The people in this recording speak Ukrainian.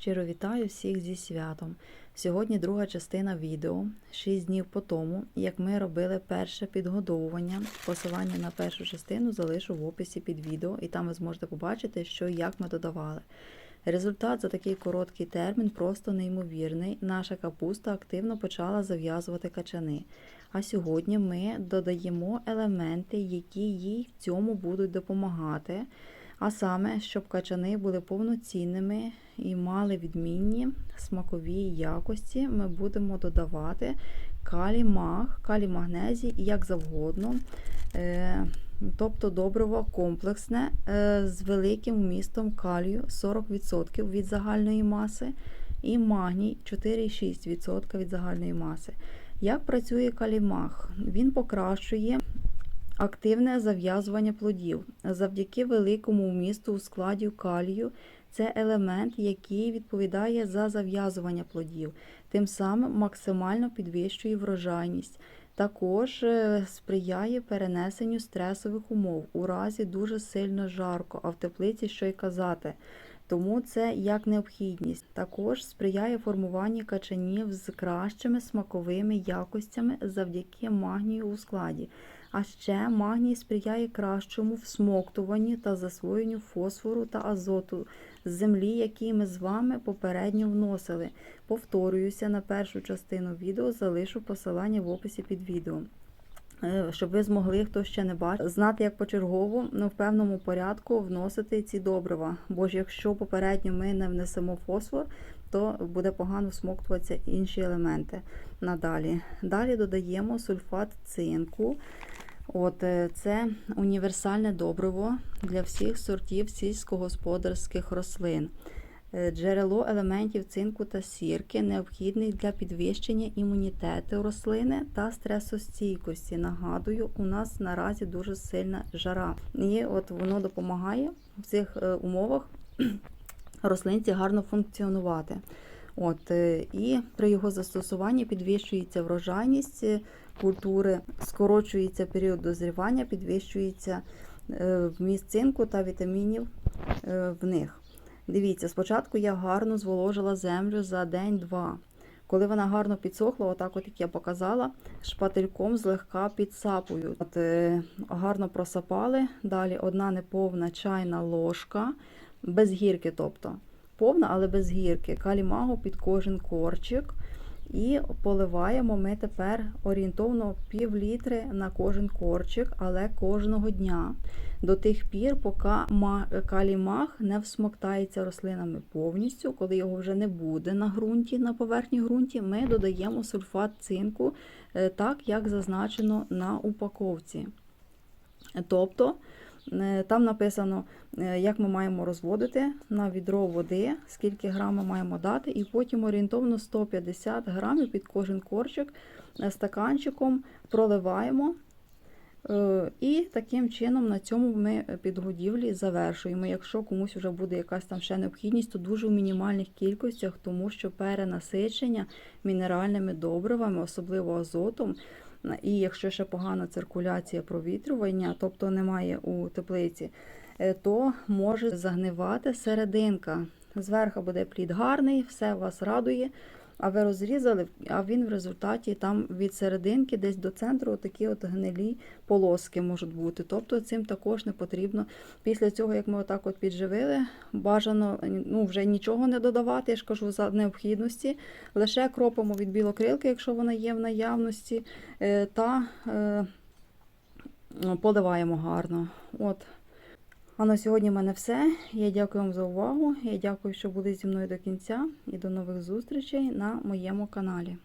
Щиро вітаю всіх зі святом. Сьогодні друга частина відео, 6 днів по тому, як ми робили перше підгодовування. Посилання на першу частину залишу в описі під відео, і там ви зможете побачити, що і як ми додавали. Результат за такий короткий термін просто неймовірний. Наша капуста активно почала зав'язувати качани. А сьогодні ми додаємо елементи, які їй в цьому будуть допомагати. А саме, щоб качани були повноцінними і мали відмінні смакові якості, ми будемо додавати калій маг, калій магнезій як завгодно. Е, Тобто добриво комплексне е, з великим вмістом калію 40% від загальної маси і магній 4,6% від загальної маси. Як працює калімаг? Він покращує активне зав'язування плодів. Завдяки великому вмісту у складі калію це елемент, який відповідає за зав'язування плодів, тим самим максимально підвищує врожайність. Також е, сприяє перенесенню стресових умов у разі дуже сильно жарко, а в теплиці що й казати. Тому це як необхідність. Також сприяє формуванню качанів з кращими смаковими якостями завдяки магнію у складі. А ще магній сприяє кращому всмоктуванню та засвоєнню фосфору та азоту з землі, які ми з вами попередньо вносили. Повторююся, на першу частину відео залишу посилання в описі під відео. Е, Щоб ви змогли, хто ще не бачив, знати, як почергово ну, в певному порядку вносити ці добрива. Бо ж якщо попередньо ми не внесемо фосфор, то буде погано всмоктуватися інші елементи надалі. Далі додаємо сульфат цинку. От е, Це універсальне добриво для всіх сортів сільськогосподарських рослин. Е, Джерело елементів цинку та сірки необхідний для підвищення імунітету рослини та стресостійкості. Нагадую, у нас наразі дуже сильна жара. І от воно допомагає в цих е, умовах рослинці гарно функціонувати. От, е, І при його застосуванні підвищується врожайність культури, скорочується період дозрівання, підвищується вміст цинку та вітамінів в них. Дивіться, спочатку я гарно зволожила землю за день-два. Коли вона гарно підсохла, отак, от як я показала, шпательком злегка підсапую. От, е, Гарно просапали. Далі одна неповна чайна ложка, без гірки, тобто повна, але без гірки. Калімагу під кожен корчик. І поливаємо ми тепер орієнтовно пів літри на кожен корчик, але кожного дня. До тих пір, поки калімаг не всмоктається рослинами повністю, коли його вже не буде на ґрунті, на поверхні ґрунті, ми додаємо сульфат цинку, е, так як зазначено на упаковці. Тобто там написано, е, як ми маємо розводити на відро води, скільки грам ми маємо дати, і потім орієнтовно 150 грамів під кожен корчик е, стаканчиком проливаємо. І таким чином на цьому ми підгодівлі завершуємо. Якщо комусь вже буде якась там ще необхідність, то дуже в мінімальних кількостях, тому що перенасичення мінеральними добривами, особливо азотом, і якщо ще погана циркуляція провітрювання, тобто немає у теплиці, е, то може загнивати серединка. Зверху буде плід гарний, все вас радує. А ви розрізали, а він в результаті там від серединки десь до центру такі от гнилі полоски можуть бути. Тобто цим також не потрібно. Після цього, як ми отак от підживили, бажано ну, вже нічого не додавати, я ж кажу, за необхідності. Лише кропимо від білокрилки, якщо вона є в наявності, е, та е, поливаємо гарно. От. А на сьогодні в мене все. Я дякую вам за увагу. Я дякую, що були зі мною до кінця і до нових зустрічей на моєму каналі.